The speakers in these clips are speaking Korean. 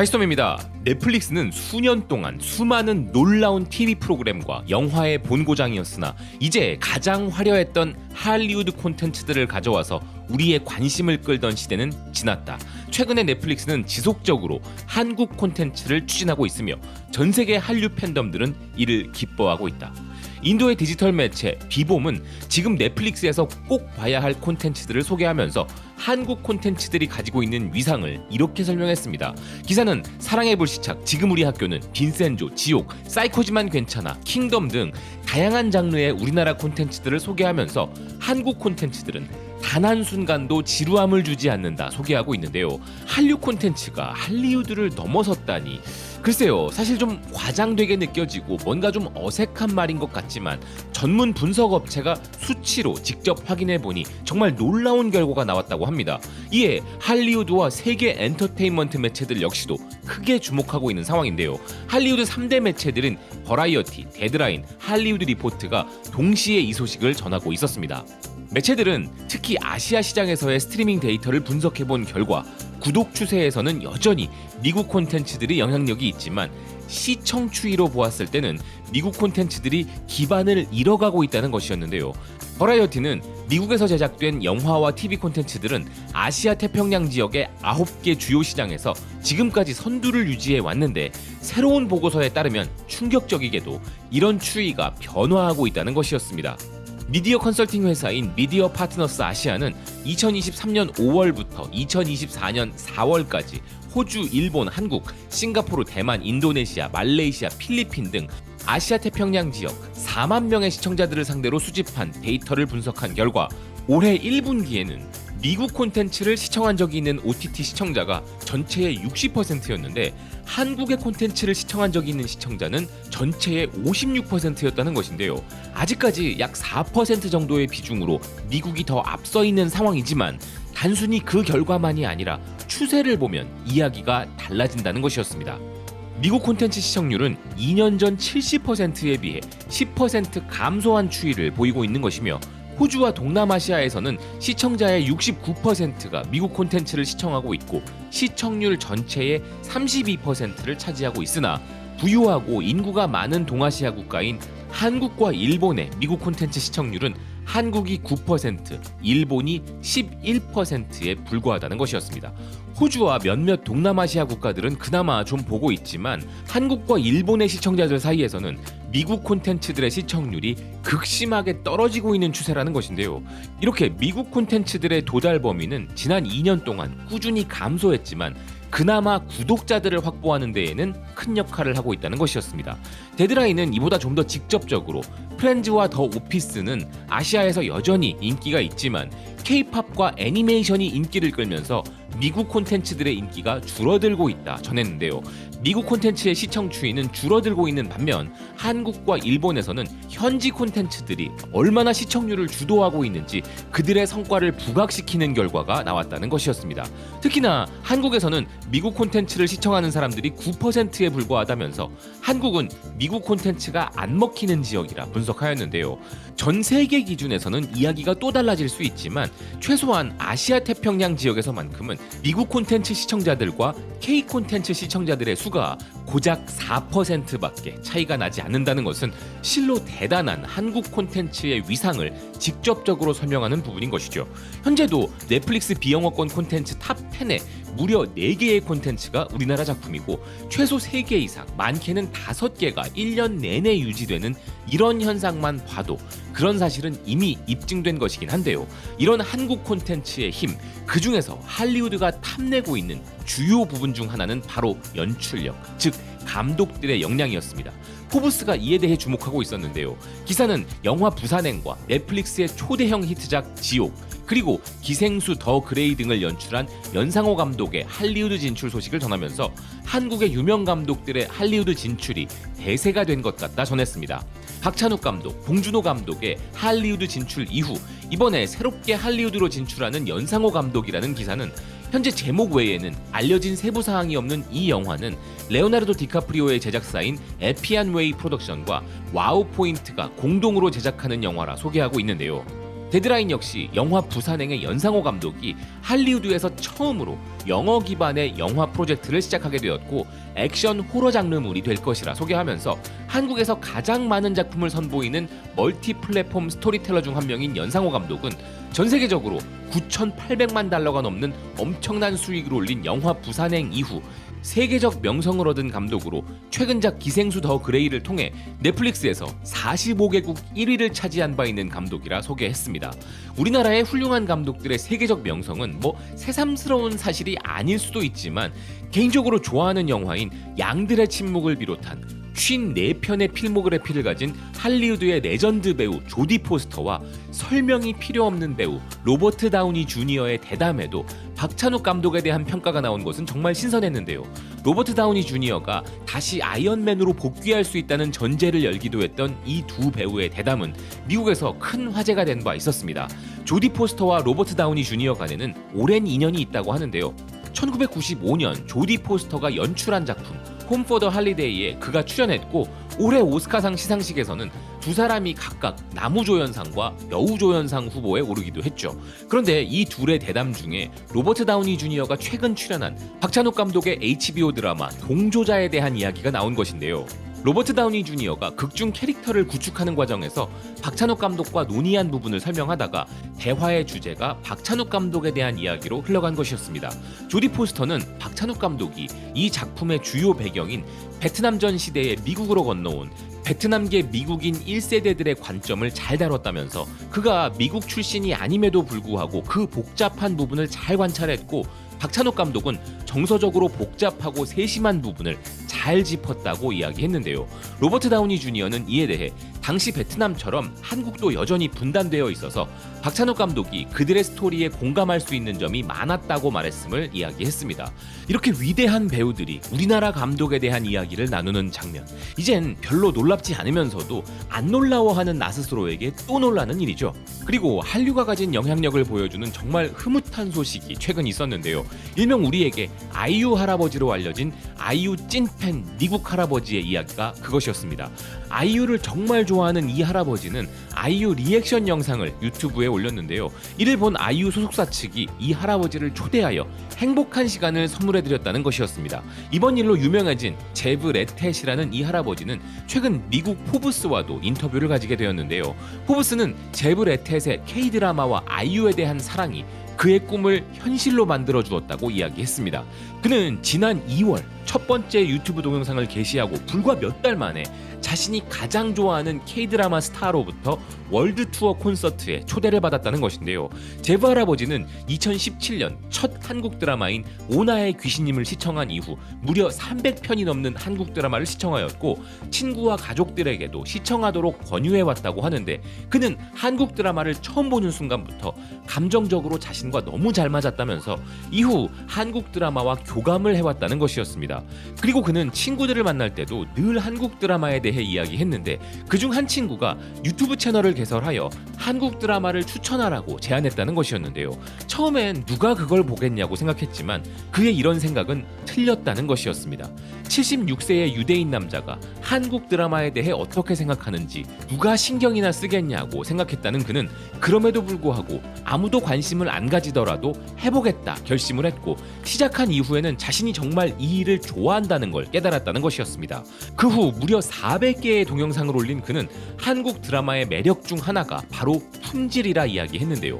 하이스톰입니다. 넷플릭스는 수년 동안 수많은 놀라운 TV 프로그램과 영화의 본고장이었으나 이제 가장 화려했던 할리우드 콘텐츠들을 가져와서 우리의 관심을 끌던 시대는 지났다. 최근에 넷플릭스는 지속적으로 한국 콘텐츠를 추진하고 있으며 전 세계 한류 팬덤들은 이를 기뻐하고 있다. 인도의 디지털 매체 비봄은 지금 넷플릭스에서 꼭 봐야 할 콘텐츠들을 소개하면서 한국 콘텐츠들이 가지고 있는 위상을 이렇게 설명했습니다. 기사는 사랑의 불시착, 지금 우리 학교는 빈센조, 지옥, 사이코지만 괜찮아, 킹덤 등 다양한 장르의 우리나라 콘텐츠들을 소개하면서 한국 콘텐츠들은 단 한 순간도 지루함을 주지 않는다 소개하고 있는데요. 한류 콘텐츠가 할리우드를 넘어섰다니 글쎄요, 사실 좀 과장되게 느껴지고 뭔가 좀 어색한 말인 것 같지만 전문 분석 업체가 수치로 직접 확인해 보니 정말 놀라운 결과가 나왔다고 합니다. 이에 할리우드와 세계 엔터테인먼트 매체들 역시도 크게 주목하고 있는 상황인데요. 할리우드 3대 매체들은 버라이어티, 데드라인, 할리우드 리포트가 동시에 이 소식을 전하고 있었습니다. 매체들은 특히 아시아 시장에서의 스트리밍 데이터를 분석해 본 결과 구독 추세에서는 여전히 미국 콘텐츠들이 영향력이 있지만 시청 추이로 보았을 때는 미국 콘텐츠들이 기반을 잃어가고 있다는 것이었는데요. 버라이어티는 미국에서 제작된 영화와 TV 콘텐츠들은 아시아 태평양 지역의 9개 주요 시장에서 지금까지 선두를 유지해 왔는데 새로운 보고서에 따르면 충격적이게도 이런 추이가 변화하고 있다는 것이었습니다. 미디어 컨설팅 회사인 미디어 파트너스 아시아는 2023년 5월부터 2024년 4월까지 호주, 일본, 한국, 싱가포르, 대만, 인도네시아, 말레이시아, 필리핀 등 아시아 태평양 지역 4만 명의 시청자들을 상대로 수집한 데이터를 분석한 결과 올해 1분기에는 미국 콘텐츠를 시청한 적이 있는 OTT 시청자가 전체의 60%였는데 한국의 콘텐츠를 시청한 적이 있는 시청자는 전체의 56%였다는 것인데요. 아직까지 약 4% 정도의 비중으로 미국이 더 앞서 있는 상황이지만 단순히 그 결과만이 아니라 추세를 보면 이야기가 달라진다는 것이었습니다. 미국 콘텐츠 시청률은 2년 전 70%에 비해 10% 감소한 추이를 보이고 있는 것이며 호주와 동남아시아에서는 시청자의 69%가 미국 콘텐츠를 시청하고 있고 시청률 전체의 32%를 차지하고 있으나 부유하고 인구가 많은 동아시아 국가인 한국과 일본의 미국 콘텐츠 시청률은 한국이 9%, 일본이 11%에 불과하다는 것이었습니다. 호주와 몇몇 동남아시아 국가들은 그나마 좀 보고 있지만 한국과 일본의 시청자들 사이에서는 미국 콘텐츠들의 시청률이 극심하게 떨어지고 있는 추세라는 것인데요. 이렇게 미국 콘텐츠들의 도달 범위는 지난 2년 동안 꾸준히 감소했지만 그나마 구독자들을 확보하는 데에는 큰 역할을 하고 있다는 것이었습니다. 데드라인은 이보다 좀 더 직접적으로 프렌즈와 더 오피스는 아시아에서 여전히 인기가 있지만 케이팝과 애니메이션이 인기를 끌면서 미국 콘텐츠들의 인기가 줄어들고 있다 전했는데요. 미국 콘텐츠의 시청 추이는 줄어들고 있는 반면 한국과 일본에서는 현지 콘텐츠들이 얼마나 시청률을 주도하고 있는지 그들의 성과를 부각시키는 결과가 나왔다는 것이었습니다. 특히나 한국에서는 미국 콘텐츠를 시청하는 사람들이 9%에 불과하다면서 한국은 미국 콘텐츠가 안 먹히는 지역이라 분석하였는데요. 전 세계 기준에서는 이야기가 또 달라질 수 있지만 최소한 아시아 태평양 지역에서만큼은 미국 콘텐츠 시청자들과 K 콘텐츠 시청자들의 수가 고작 4%밖에 차이가 나지 않는다는 것은 실로 대단한 한국 콘텐츠의 위상을 직접적으로 설명하는 부분인 것이죠. 현재도 넷플릭스 비영어권 콘텐츠 탑 10에 무려 4개의 콘텐츠가 우리나라 작품이고 최소 3개 이상, 많게는 5개가 1년 내내 유지되는 이런 현상만 봐도 그런 사실은 이미 입증된 것이긴 한데요. 이런 한국 콘텐츠의 힘, 그 중에서 할리우드가 탐내고 있는 주요 부분 중 하나는 바로 연출력, 즉 감독들의 역량이었습니다. 포브스가 이에 대해 주목하고 있었는데요. 기사는 영화 부산행과 넷플릭스의 초대형 히트작 지옥, 그리고 기생수 더 그레이 등을 연출한 연상호 감독의 할리우드 진출 소식을 전하면서 한국의 유명 감독들의 할리우드 진출이 대세가 된 것 같다 전했습니다. 박찬욱 감독, 봉준호 감독의 할리우드 진출 이후 이번에 새롭게 할리우드로 진출하는 연상호 감독이라는 기사는 현재 제목 외에는 알려진 세부 사항이 없는 이 영화는 레오나르도 디카프리오의 제작사인 에피안 웨이 프로덕션과 와우 포인트가 공동으로 제작하는 영화라 소개하고 있는데요. 데드라인 역시 영화 부산행의 연상호 감독이 할리우드에서 처음으로 영어 기반의 영화 프로젝트를 시작하게 되었고 액션 호러 장르물이 될 것이라 소개하면서 한국에서 가장 많은 작품을 선보이는 멀티 플랫폼 스토리텔러 중 한 명인 연상호 감독은 전 세계적으로 9,800만 달러가 넘는 엄청난 수익을 올린 영화 부산행 이후 세계적 명성을 얻은 감독으로 최근작 기생수 더 그레이를 통해 넷플릭스에서 45개국 1위를 차지한 바 있는 감독이라 소개했습니다. 우리나라의 훌륭한 감독들의 세계적 명성은 뭐 새삼스러운 사실이 아닐 수도 있지만 개인적으로 좋아하는 영화인 양들의 침묵을 비롯한 54편의 필모그래피를 가진 할리우드의 레전드 배우 조디 포스터와 설명이 필요 없는 배우 로버트 다우니 주니어의 대담에도 박찬욱 감독에 대한 평가가 나온 것은 정말 신선했는데요. 로버트 다우니 주니어가 다시 아이언맨으로 복귀할 수 있다는 전제를 열기도 했던 이 두 배우의 대담은 미국에서 큰 화제가 된 바 있었습니다. 조디 포스터와 로버트 다우니 주니어 간에는 오랜 인연이 있다고 하는데요. 1995년 조디 포스터가 연출한 작품 홈 포 더 할리데이에 그가 출연했고 올해 오스카상 시상식에서는 두 사람이 각각 나무조연상과 여우조연상 후보에 오르기도 했죠. 그런데 이 둘의 대담 중에 로버트 다우니 주니어가 최근 출연한 박찬욱 감독의 HBO 드라마 동조자에 대한 이야기가 나온 것인데요. 로버트 다우니 주니어가 극중 캐릭터를 구축하는 과정에서 박찬욱 감독과 논의한 부분을 설명하다가 대화의 주제가 박찬욱 감독에 대한 이야기로 흘러간 것이었습니다. 조디 포스터는 박찬욱 감독이 이 작품의 주요 배경인 베트남전 시대에 미국으로 건너온 베트남계 미국인 1세대들의 관점을 잘 다뤘다면서 그가 미국 출신이 아님에도 불구하고 그 복잡한 부분을 잘 관찰했고 박찬욱 감독은 정서적으로 복잡하고 세심한 부분을 잘 짚었다고 이야기했는데요. 로버트 다우니 주니어는 이에 대해 당시 베트남처럼 한국도 여전히 분단되어 있어서 박찬욱 감독이 그들의 스토리에 공감할 수 있는 점이 많았다고 말했음을 이야기했습니다. 이렇게 위대한 배우들이 우리나라 감독에 대한 이야기를 나누는 장면. 이젠 별로 놀랍지 않으면서도 안 놀라워하는 나 스스로에게 또 놀라는 일이죠. 그리고 한류가 가진 영향력을 보여주는 정말 흐뭇한 소식이 최근 있었는데요. 일명 우리에게 아이유 할아버지로 알려진 아이유 찐팬 미국 할아버지의 이야기가 그것이었습니다. 아이유를 정말 좋아하는 이 할아버지는 아이유 리액션 영상을 유튜브에 올렸는데요. 이를 본 아이유 소속사 측이 이 할아버지를 초대하여 행복한 시간을 선물해드렸다는 것이었습니다. 이번 일로 유명해진 제브 레텟이라는 이 할아버지는 최근 미국 포브스와도 인터뷰를 가지게 되었는데요. 포브스는 제브 레텟의 K-드라마와 아이유에 대한 사랑이 그의 꿈을 현실로 만들어 주었다고 이야기했습니다. 그는 지난 2월 첫 번째 유튜브 동영상을 게시하고 불과 몇 달 만에 자신이 가장 좋아하는 K-드라마 스타로부터 월드 투어 콘서트에 초대를 받았다는 것인데요. 제브 할아버지는 2017년 첫 한국 드라마인 오나의 귀신님을 시청한 이후 무려 300편이 넘는 한국 드라마를 시청하였고 친구와 가족들에게도 시청하도록 권유해 왔다고 하는데 그는 한국 드라마를 처음 보는 순간부터 감정적으로 자신 과 너무 잘 맞았다면서 이후 한국 드라마와 교감을 해왔다는 것이었습니다. 그리고 그는 친구들을 만날 때도 늘 한국 드라마에 대해 이야기했는데 그중 한 친구가 유튜브 채널을 개설하여 한국 드라마를 추천하라고 제안했다는 것이었는데요. 처음엔 누가 그걸 보겠냐고 생각했지만 그의 이런 생각은 틀렸다는 것이었습니다. 76세의 유대인 남자가 한국 드라마에 대해 어떻게 생각하는지 누가 신경이나 쓰겠냐고 생각했다는 그는 그럼에도 불구하고 아무도 관심을 안 가 지더라도 해보겠다 결심을 했고 시작한 이후에는 자신이 정말 이 일을 좋아한다는 걸 깨달았다는 것이었습니다. 그 후 무려 400개의 동영상을 올린 그는 한국 드라마의 매력 중 하나가 바로 품질이라 이야기했는데요.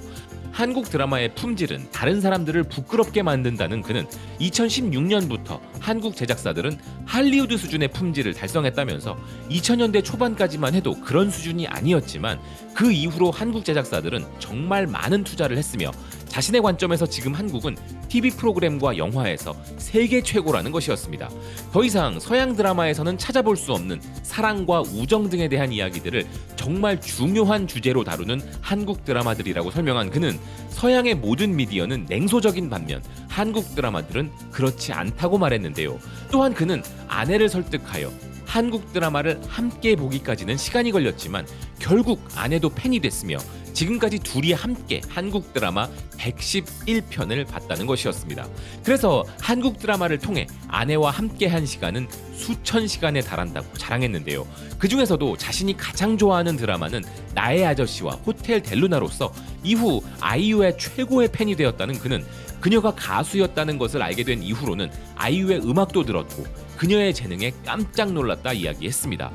한국 드라마의 품질은 다른 사람들을 부끄럽게 만든다는 그는 2016년부터 한국 제작사들은 할리우드 수준의 품질을 달성했다면서 2000년대 초반까지만 해도 그런 수준이 아니었지만 그 이후로 한국 제작사들은 정말 많은 투자를 했으며 자신의 관점에서 지금 한국은 TV 프로그램과 영화에서 세계 최고라는 것이었습니다. 더 이상 서양 드라마에서는 찾아볼 수 없는 사랑과 우정 등에 대한 이야기들을 정말 중요한 주제로 다루는 한국 드라마들이라고 설명한 그는 서양의 모든 미디어는 냉소적인 반면 한국 드라마들은 그렇지 않다고 말했는데요. 또한 그는 아내를 설득하여 한국 드라마를 함께 보기까지는 시간이 걸렸지만 결국 아내도 팬이 됐으며 지금까지 둘이 함께 한국 드라마 111편을 봤다는 것이었습니다. 그래서 한국 드라마를 통해 아내와 함께 한 시간은 수천 시간에 달한다고 자랑했는데요. 그 중에서도 자신이 가장 좋아하는 드라마는 나의 아저씨와 호텔 델루나로서 이후 아이유의 최고의 팬이 되었다는 그는 그녀가 가수였다는 것을 알게 된 이후로는 아이유의 음악도 들었고 그녀의 재능에 깜짝 놀랐다 이야기했습니다.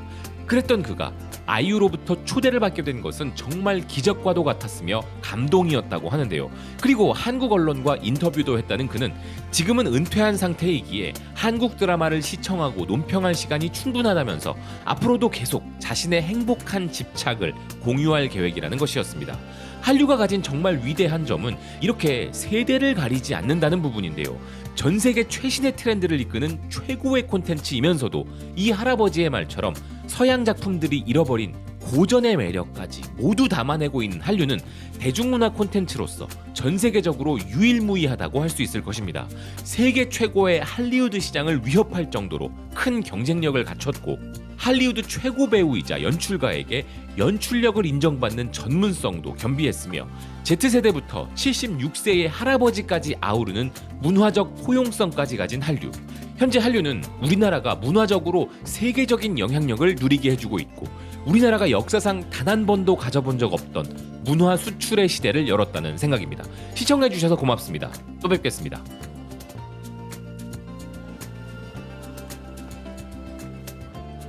그랬던 그가 아이유로부터 초대를 받게 된 것은 정말 기적과도 같았으며 감동이었다고 하는데요. 그리고 한국 언론과 인터뷰도 했다는 그는 지금은 은퇴한 상태이기에 한국 드라마를 시청하고 논평할 시간이 충분하다면서 앞으로도 계속 자신의 행복한 집착을 공유할 계획이라는 것이었습니다. 한류가 가진 정말 위대한 점은 이렇게 세대를 가리지 않는다는 부분인데요. 전 세계 최신의 트렌드를 이끄는 최고의 콘텐츠이면서도 이 할아버지의 말처럼 서양 작품들이 잃어버린 고전의 매력까지 모두 담아내고 있는 한류는 대중문화 콘텐츠로서 전 세계적으로 유일무이하다고 할 수 있을 것입니다. 세계 최고의 할리우드 시장을 위협할 정도로 큰 경쟁력을 갖췄고 할리우드 최고 배우이자 연출가에게 연출력을 인정받는 전문성도 겸비했으며 Z세대부터 76세의 할아버지까지 아우르는 문화적 포용성까지 가진 한류. 현재 한류는 우리나라가 문화적으로 세계적인 영향력을 누리게 해주고 있고 우리나라가 역사상 단 한 번도 가져본 적 없던 문화 수출의 시대를 열었다는 생각입니다. 시청해주셔서 고맙습니다. 또 뵙겠습니다.